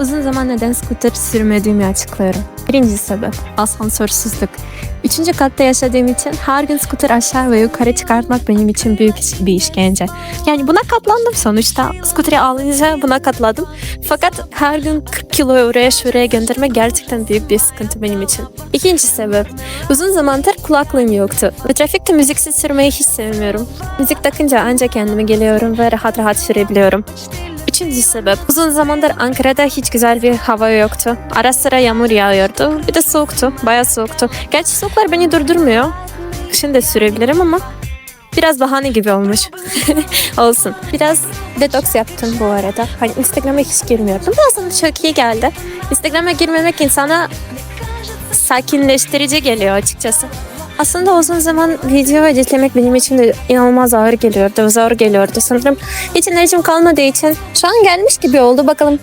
Uzun zaman neden scooter sürmediğimi açıklıyorum. Birinci sebep asansörsüzlük. Üçüncü katta yaşadığım için her gün scooter aşağı ve yukarı çıkartmak benim için büyük bir işkence. Yani buna katlandım sonuçta. Scooter'ı alınca buna katladım. Fakat her gün 40 kilo oraya şuraya göndermek gerçekten büyük bir sıkıntı benim için. İkinci sebep. Uzun zamandır kulaklığım yoktu. Ve trafikte müziksiz sürmeyi hiç sevmiyorum. Müzik takınca ancak kendime geliyorum ve rahat rahat sürebiliyorum. Üçüncü sebep. Uzun zamandır Ankara'da hiç güzel bir hava yoktu. Ara sıra yağmur yağıyordu. Bir de soğuktu. Bayağı soğuktu. Gerçi soğuklar beni durdurmuyor. Kışın da sürebilirim ama biraz bahane gibi olmuş. Olsun. Biraz detoks yaptım bu arada. Hani Instagram'a hiç girmiyordum. Aslında çok iyi geldi. Instagram'a girmemek insana sakinleştirici geliyor açıkçası. Aslında uzun zaman video editlemek benim için de inanılmaz ağır geliyordu, zor geliyordu. Sanırım hiç enerjim kalmadığı için şu an gelmiş gibi oldu. Bakalım